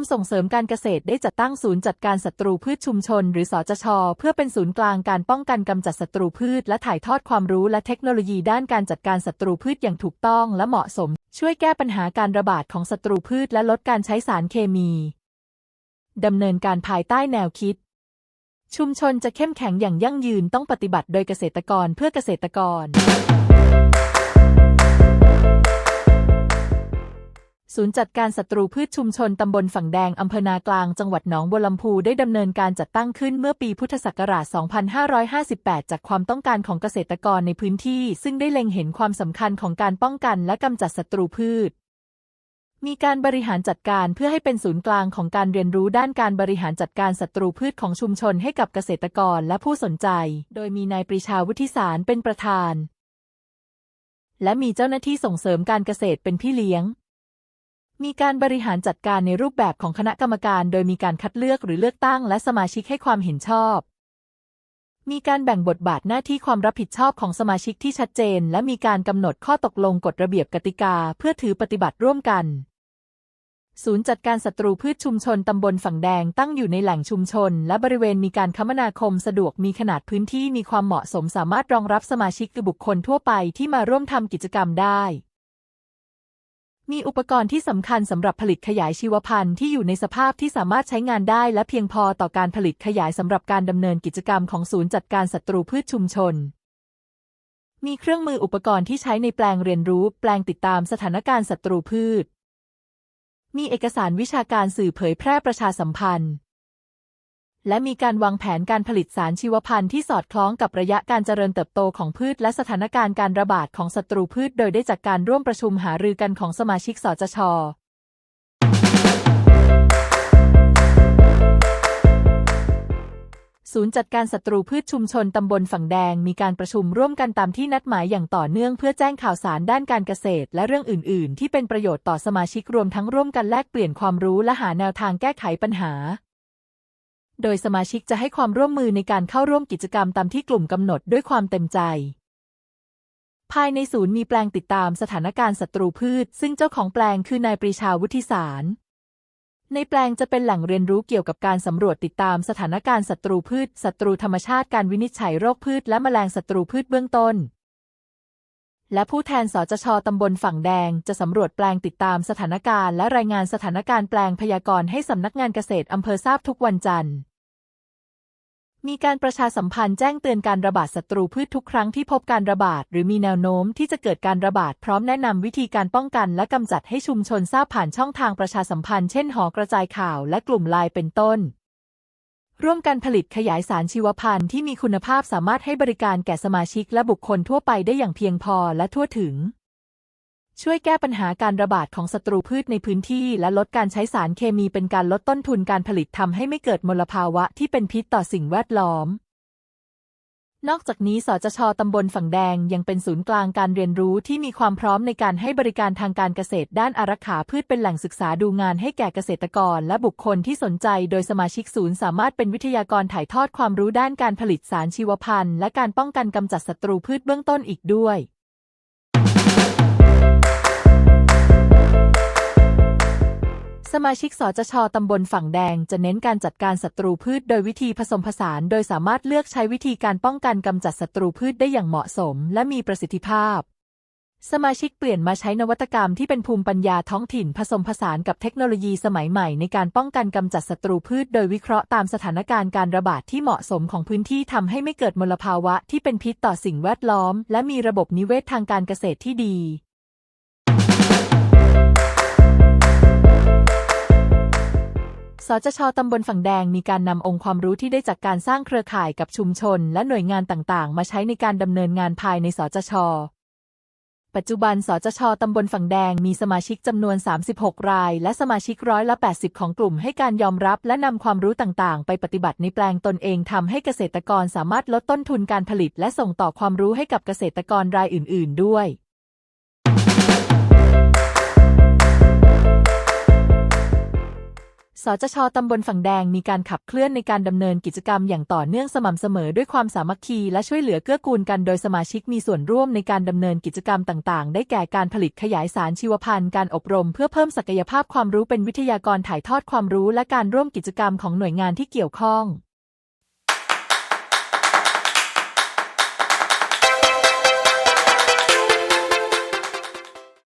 มส่งเสริมการเกษตรได้จัดตั้งศูนย์จัดการศัตรูพืชชุมชน หรือสจช เพื่อเป็นศูนย์กลางการป้องกันกำจัดศัตรูพืช และถ่ายทอดความรู้และเทคโนโลยีด้านการจัดการศัตรูพืชอย่างถูกต้องและเหมาะสม ช่วยแก้ปัญหาการระบาดของศัตรูพืช และลดการใช้สารเคมีดำเนินการภายใต้แนวคิด ชุมชนจะเข้มแข็งอย่างยั่งยืนต้องปฏิบัติโดยเกษตรกรเพื่อเกษตรกร ศูนย์จัดการศัตรูพืชชุมชนตำบลฝั่งแดงอำเภอนากลางจังหวัดหนองบัวลำพูได้ดำเนินการจัดตั้งขึ้นเมื่อปีพุทธศักราช 2558 จากความต้องการของเกษตรกรในพื้นที่ ซึ่งได้เล็งเห็นความสำคัญของการป้องกันและกำจัดศัตรูพืช มีการบริหารจัดการเพื่อให้เป็นศูนย์กลางของการเรียนรู้ด้านการบริหารจัดการศัตรูพืชของชุมชนให้กับเกษตรกรและผู้สนใจ โดยมีนายปรีชาวุฒิสารเป็นประธาน และมีเจ้าหน้าที่ส่งเสริมการเกษตรเป็นพี่เลี้ยง มีการบริหารจัดการในรูปแบบของคณะกรรมการ โดยมีการคัดเลือกหรือเลือกตั้งและสมาชิกให้ความเห็นชอบ มีการแบ่งบทบาทหน้าที่ความรับผิดชอบของสมาชิกที่ชัดเจน และมีการกำหนดข้อตกลงกฎระเบียบกติกา เพื่อถือปฏิบัติร่วมกัน ศูนย์จัดการศัตรูพืชชุมชนตำบลฝั่งแดงตั้งอยู่ในแหล่งชุมชน และบริเวณมีการคมนาคมสะดวกมีขนาดพื้นที่มีความเหมาะสมสามารถรองรับสมาชิกหรือบุคคลทั่วไปที่มาร่วมทำกิจกรรมได้ มีอุปกรณ์ที่สำคัญสำหรับผลิตขยายชีวพันธุ์ที่อยู่ในสภาพที่สามารถใช้งานได้และเพียงพอต่อการผลิตขยายสำหรับการดำเนินกิจกรรมของศูนย์จัดการศัตรูพืชชุมชน มีเครื่องมืออุปกรณ์ที่ใช้ในแปลงเรียนรู้ แปลงติดตามสถานการณ์ศัตรูพืช มีเอกสารวิชาการสื่อเผยแพร่ประชาสัมพันธ์ และมีการวางแผนการผลิตสารชีวพันธุ์ที่สอดคล้องกับระยะการเจริญเติบโตของพืช และสถานการณ์การระบาดของศัตรูพืช โดยได้จากการร่วมประชุมหารือกันของสมาชิกสจชศูนย์จัดการศัตรูพืชชุมชนตำบลฝั่งแดง มีการประชุมร่วมกันตามที่นัดหมายอย่างต่อเนื่องเพื่อแจ้งข่าวสารด้านการเกษตร และเรื่องอื่น ๆ ที่เป็นประโยชน์ต่อสมาชิกรวมทั้งร่วมกันแลกเปลี่ยนความรู้และหาแนวทางแก้ไขปัญหา โดยสมาชิกจะให้ความร่วมมือในการเข้าร่วมกิจกรรมตามที่กลุ่มกำหนดด้วยความเต็มใจ ภายในศูนย์มีแปลงติดตามสถานการณ์ศัตรูพืช ซึ่งเจ้าของแปลงคือนายปรีชาวุฒิสารในแปลงจะเป็นแหล่งเรียนรู้เกี่ยวกับการสำรวจติดตามสถานการณ์ศัตรูพืช ศัตรูธรรมชาติการวินิจฉัยโรคพืชและแมลงศัตรูพืชเบื้องต้น และผู้แทนสจชตำบลฝั่งแดงจะสำรวจแปลงติดตามสถานการณ์และรายงานสถานการณ์แปลงพยากรณ์ให้สำนักงานเกษตรอำเภอทราบทุกวันจันทร์ มีการประชาสัมพันธ์แจ้งเตือนการระบาดศัตรูพืชทุกครั้งที่พบการระบาด หรือมีแนวโน้มที่จะเกิดการระบาดพร้อมแนะนำวิธีการป้องกันและกำจัดให้ชุมชนทราบผ่านช่องทางประชาสัมพันธ์เช่นหอกระจายข่าวและกลุ่มไลน์เป็นต้น ร่วมกันผลิตขยายสารชีวพันธุ์ที่มีคุณภาพสามารถให้บริการแก่สมาชิกและบุคคลทั่วไปได้อย่างเพียงพอและทั่วถึง ช่วยแก้ปัญหาการระบาดของศัตรูพืชในพื้นที่ และลดการใช้สารเคมีเป็นการลดต้นทุนการผลิตทำให้ไม่เกิดมลภาวะที่เป็นพิษต่อสิ่งแวดล้อม นอกจากนี้สจชตำบลฝั่งแดงยังเป็นศูนย์กลางการเรียนรู้ที่มีความพร้อมในการให้บริการทางการเกษตร ด้านอารักขาพืชเป็นแหล่งศึกษาดูงานให้แก่เกษตรกร และบุคคลที่สนใจ โดยสมาชิกศูนย์สามารถเป็นวิทยากรถ่ายทอดความรู้ด้านการผลิตสารชีวพันธุ์ และการป้องกันกำจัดศัตรูพืชเบื้องต้นอีกด้วย สมาชิกสจชตำบลฝั่งแดงจะเน้นการจัดการศัตรูพืชโดยวิธีผสมผสาน โดยสามารถเลือกใช้วิธีการป้องกันกำจัดศัตรูพืชได้อย่างเหมาะสม และมีประสิทธิภาพ สมาชิกเปลี่ยนมาใช้นวัตกรรมที่เป็นภูมิปัญญาท้องถิ่นผสมผสานกับเทคโนโลยีสมัยใหม่ในการป้องกันกำจัดศัตรูพืช โดยวิเคราะห์ตามสถานการณ์การระบาดที่เหมาะสมของพื้นที่ทำให้ไม่เกิดมลภาวะที่เป็นพิษต่อสิ่งแวดล้อม และมีระบบนิเวศทางการเกษตรที่ดี สจชตำบลฝั่งแดงมีการนำองค์ความรู้ที่ได้จากการสร้างเครือข่ายกับชุมชน และหน่วยงานต่างๆ มาใช้ในการดำเนินงานภายในสจช ปัจจุบัน สจชตำบลฝั่งแดงมีสมาชิกจำนวน 36 ราย และสมาชิกร้อยละ 80 ของกลุ่มให้การยอมรับและนำความรู้ต่างๆ ไปปฏิบัติในแปลงตนเองทำให้เกษตรกรสามารถลดต้นทุนการผลิต และส่งต่อความรู้ให้กับเกษตรกรรายอื่น ๆ ด้วย สจชตำบลฝั่งแดงมีการขับเคลื่อนในการดำเนินกิจกรรมอย่างต่อเนื่องสม่ำเสมอด้วยความสามัคคีและช่วยเหลือเกื้อกูลกันโดยสมาชิกมีส่วนร่วมในการดำเนินกิจกรรมต่าง ๆ ได้แก่การผลิตขยายสารชีวพันธุ์การอบรม เพื่อเพิ่มศักยภาพความรู้เป็นวิทยากรถ่ายทอดความรู้และการร่วมกิจกรรมของหน่วยงานที่เกี่ยวข้อง